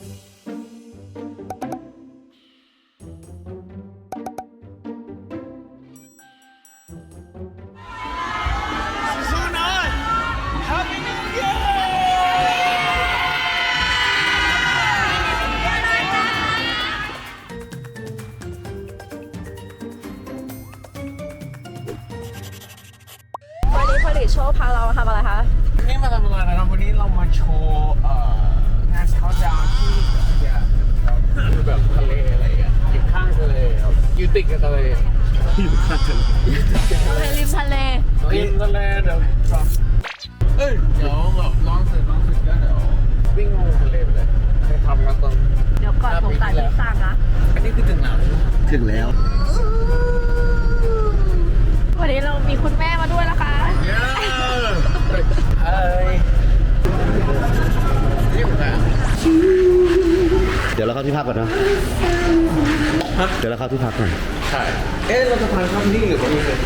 วันนี้ผลิตโชว์พาเรามาทำอะไรคะ นี่มาทำอะไรนะครับวันนี้เรามาโชว์เอ่อ เขาดาวน์ที่คือแบบทะเลอะไรอย่างเงี้ยอยู่ข้างทะเลครับอยู่ติดกับทะเลอยู่ข้างทะเลไปริมทะเลริมทะเลเดี๋ยวครับเอ้ยเดี๋ยวแบบร้องเสร็จร้องเสร็จก็เดี๋ยววิ่งลงทะเลไปเลยไปทำกันตรงเดี๋ยวก่อนสงสัยที่สั่งนะอันนี้คือถึงแล้วถึงแล้ว กก่อนนะเดี๋ยวเราเข้าที่พักก่อนใช่เอ๊ะเราจะทานข้าวที่นี่หรือตรงนี้เลย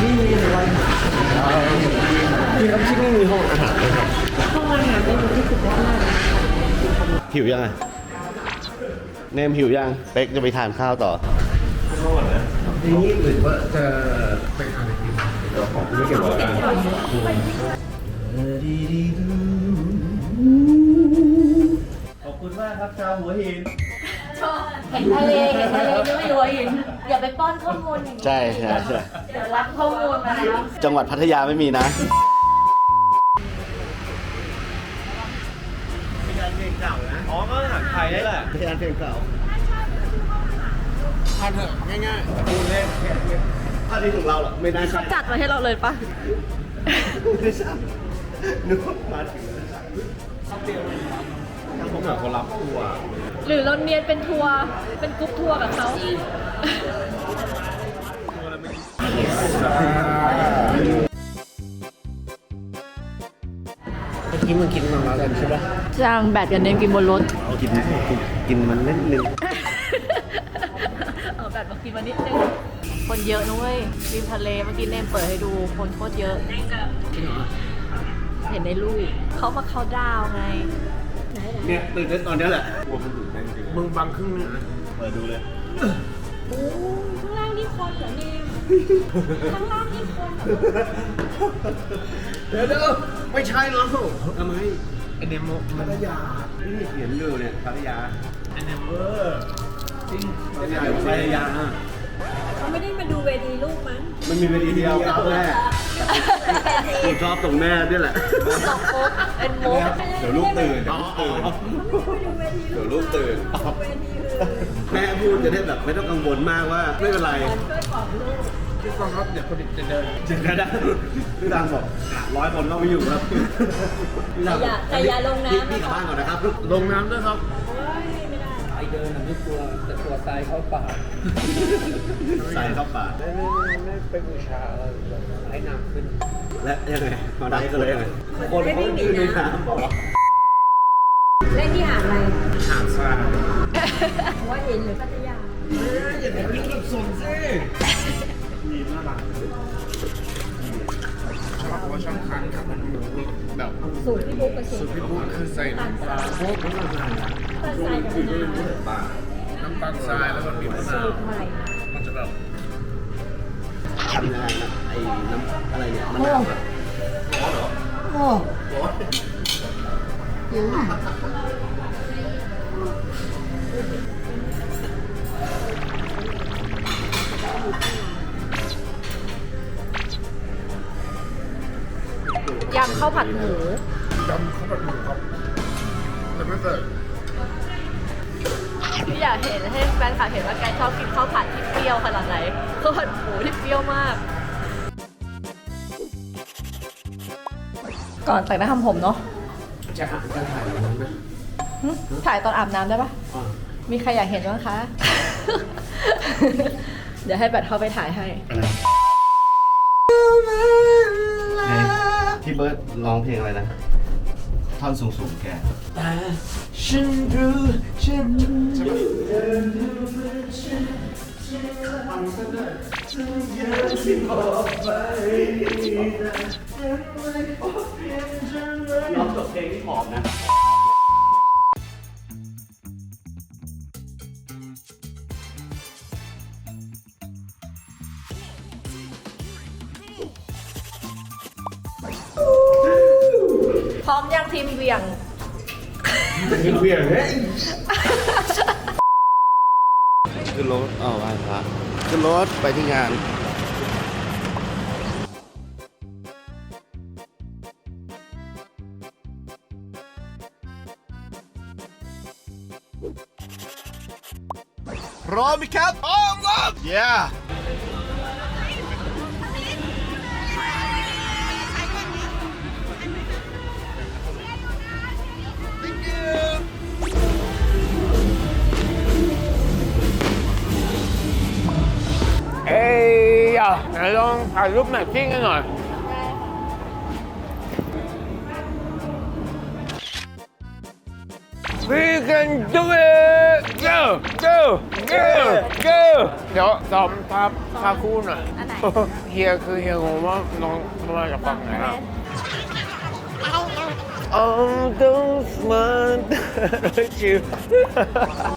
นี่มีอะไรที่ครับที่นี่มีห้องอาหารไหมครับหิวยังไงเนมหิวยังเป๊กจะไปทานข้าวต่อทีนี้หรือว่าจะไปทานอะไรกินเดี๋ยวของไม่เก็บไว้ขอบ คุณมากครับชาวหัวหิน เห็นทะเลเห็นทะเลไม่รู้หินอย่าไปป้อนข้อมูลอย่างนี้ใช่ใช่ใช่เดี๋ยวรับข้อมูลมาแล้วจังหวัดพัทยาไม่มีนะอ๋อ ก็อาหารไทยได้แหละพัทยาเพลงเก่าทานเถอะง่ายๆดูเล่นถ้าที่ของเราหรอ ไม่น่าเขาใช่จัดมาให้เราเลยปะไม่ใช่นึกว่ามาถึงแล้ว ผมแบบคนรับทัวร์หรือเราเนียนเป็นทัวร์ เป็นกรุ๊ปทัวร์กับเขา เมื่อกี้มึงกินมาแล้วกันใช่ปะจ้างแบดกับเนมกินบนรถ เอากินกินมันเล่นนึงเอาแบดมากินมานิดนึง คนเยอะนะเว้ยริมทะเลเมื่อกี้เนมเปิดให้ดูคนโคตรเยอะ เห็นในรูปเขามาเขาน์ดาวน์ไง เนี่ยตื่นเต้นตอนนี้แหละกลัวมันตื่นเต้นจริงมึงบังครึ่งนึงนะเปิดดูเลย โอ้ข้างล่างนี่คนเหรอเนมข้างล่างนี่คนเหรอเดี๋ยวเดี๋ยวไม่ใช่แล้วทำไมไอเดโมพัทยานี่เขียนอยู่เนี่ยพัทยาไอเดโมเวอร์จริงพัทยาอยู่พัทยา เขาไม่ได้มาดูเวทีลูกมั้งมันมีเวทีเดียวครับแม่กูชอบตรงแม่นี่แหละสองโป๊กเป็นโมกเดี๋ยวลูกตื่นเดี๋ยวลูกตื่น เดี๋ยวลูกตื่นแม่พูดจะได้แบบไม่ต้องกังวลมากว่าไม่เป็นไรพี่ฟังครับเดี๋ยวคนจะเดินเจ๋งนะพี่ดังบอกร้อยคนต้องไม่อยู่ครับพี่ดังแต่อย่าแต่อย่าลงน้ำพี่นะกลับคะบ้านก่อนนะครับลงน้ำด้วยครับ โอ้ยไม่ได้ ไอเดินน่ะไม่กลัวแต่กลัวตายเข้าป่า ใส่เข้าปากไม่ไม่ไม่ไม่ไปบูชาอะไรแบบให้น้ำขึ้น และยังไงมาได้ก็เลยยังไงคนเขายืนในน้ำบอกเล่นที่หาดอะไรหาดทรายหัวหินหรือพัทยาอย่าไปยุ่งกับส่วนสิมีน่ารักชอบว่าช่องคันครับมันแบบสูตรที่บุ๊กกระชิสุดที่พูดคือใส่น้ำปลาพวกน้ำตาลต้นไทรกับมะนาวปลาน้ำตาลทรายแล้วมันมีมะนาวสูตรใหม่มัน จะแบบทำยังไงนะไอ้น้ำอะไรเนี่ยมันน้ำอะยำข้าวผัดหมู ยำข้าวผัดหมูครับแต่ไม่ใส่ที่ อยากเห็นให้แฟนคลับเห็นว่าแกชอบกินข้าวผัดที่เปรี้ยวขนาดไหนข้าวผัดหมูที่เปรี้ยวมาก ก่อนแต่งหน้าทำผมเนาะจะอ่านจะถ่ายมันไหมหึถ่ายตอนอาบน้ำได้ปะอะมีใครอยากเห็นบ้างคะ เดี๋ยวให้แบทเข้าไปถ่ายให้พี่เบิร์ดร้องเพลงอะไรนะ ท่อนสูงๆแกแต่ฉันรู้ฉันจะร้องจบเพลงที่หอมนะ ถไปที่งานพร้อมไหมครับพร้อมครับ yeah ยอะไหนลองถ่ายรูปแมทชิ่งกันหน่อย We can do it go go go go เดี๋ยวซ้อมท่าท่าคู่หน่อยอันไหน เฮียคือเฮียงงว่าน้องมาจากฝั่งไหนครับ Oh, don't smile at you.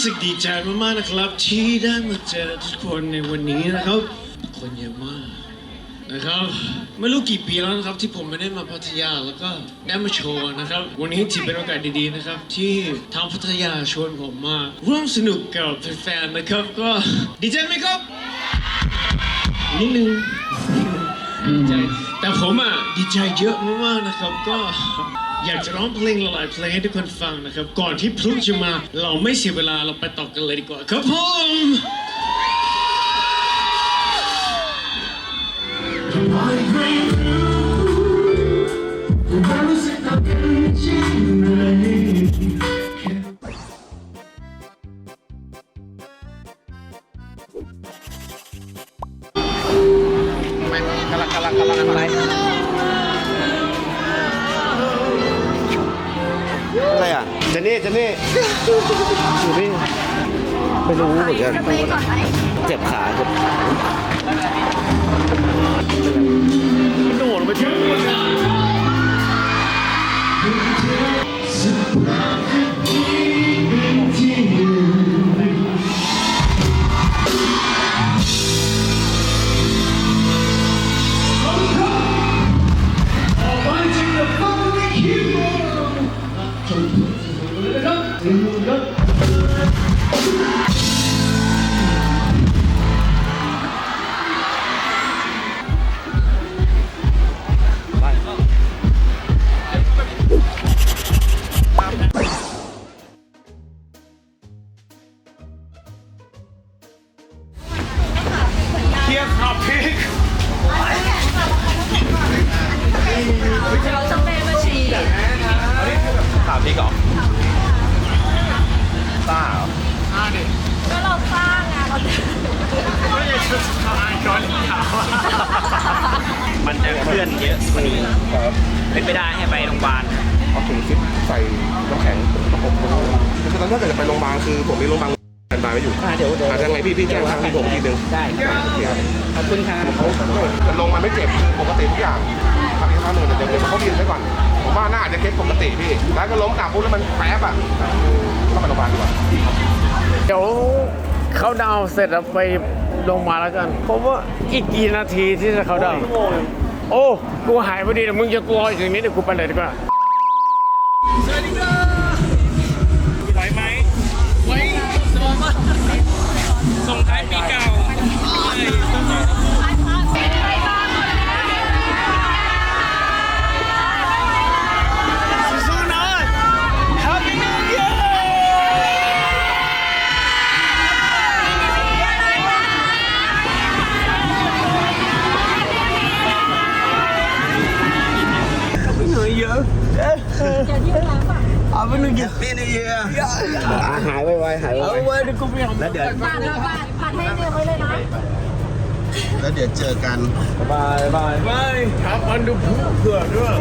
รู้สึกดีใจมากๆนะครับ ที่ได้มาเจอทุกคนในวันนี้นะครับ คนเยอะมากนะครับไม่รู้กี่ปีแล้วนะครับที่ผมไม่ได้มาพัทยาแล้วก็ได้มาโชว์นะครับ วันนี้ถือเป็นโอกาสดีๆนะครับ ที่ทางพัทยาชวนผมมาร่วมสนุกกับแฟนๆนะครับ ก็ดีใจไหมครับนิดนึงดีใจแต่ผมอะดีใจเยอะมากๆนะครับก็ อยากจะร้องเพลงหลายๆเพลงให้ทุกคนฟังนะครับ ก่อนที่พลุจะมาเราไม่เสียเวลาเราไปต่อกันเลยดีกว่าครับผม อนกันเจ็บขาเจ็บขาโดดไปถึงเลื่อนเยอะกว่านี้เป็นไปได้ให้ไปโรงพยาบาลเอาถุงซิปใส่น้ำแข็งประกบคือตอนถ้าเกิดจะไปโรงพยาบาลคือผมมีโรงพยาบาลกันบายไว้อยู่อ่าเดี๋ยวเดี๋ยวอาจจะไงพี่พี่แจ้งทางที่ผมทีนึงได้ขอบคุณครับแต่ลงมาไม่เจ็บปกติทุกอย่างทำอีกครั้งหนึ่งเดี๋ยวเดี๋ยวเขายืนไว้ก่อนผมว่าน่าจะเคสปกติพี่แล้วก็ล้มกลับปุ๊บแล้วมันแป๊บอะก็ไปโรงพยาบาลดีกว่าเดี๋ยวเขาดาวน์เสร็จแล้วไปลงมาแล้วกัน เพราะว่าอีกกี่นาทีที่จะเขาดาวน์ โอ้ กูหายพอดีแต่มึงจะกลัวอีกอย่างนี้เดี๋ยวกูไปเลยดีกว่า แล้วเดี๋ยวผ่านผ่านผ่านให้เรียบไว้เลยนะ แล้วเดี๋ยวเจอกันครับมันดูผู้เผื่อด้วย